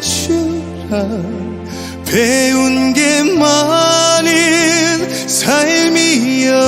주라. 배운 게 많은 삶이어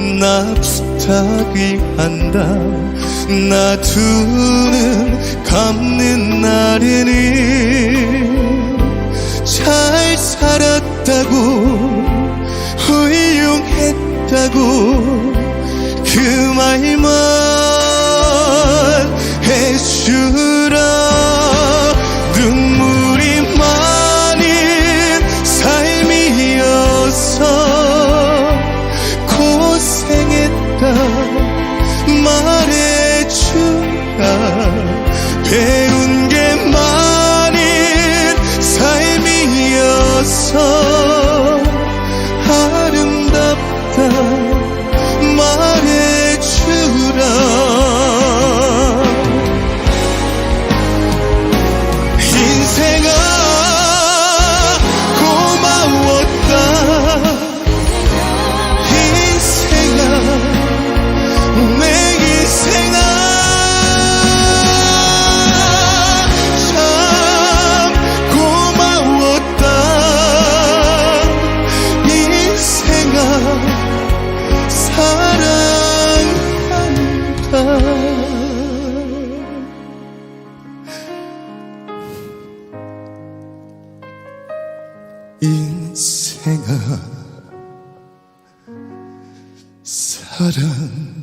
나 부탁을 한다. 나 두 눈 감는 날에는 잘 살았다고 훌륭했다고 그 말만 해주 서 생아 사랑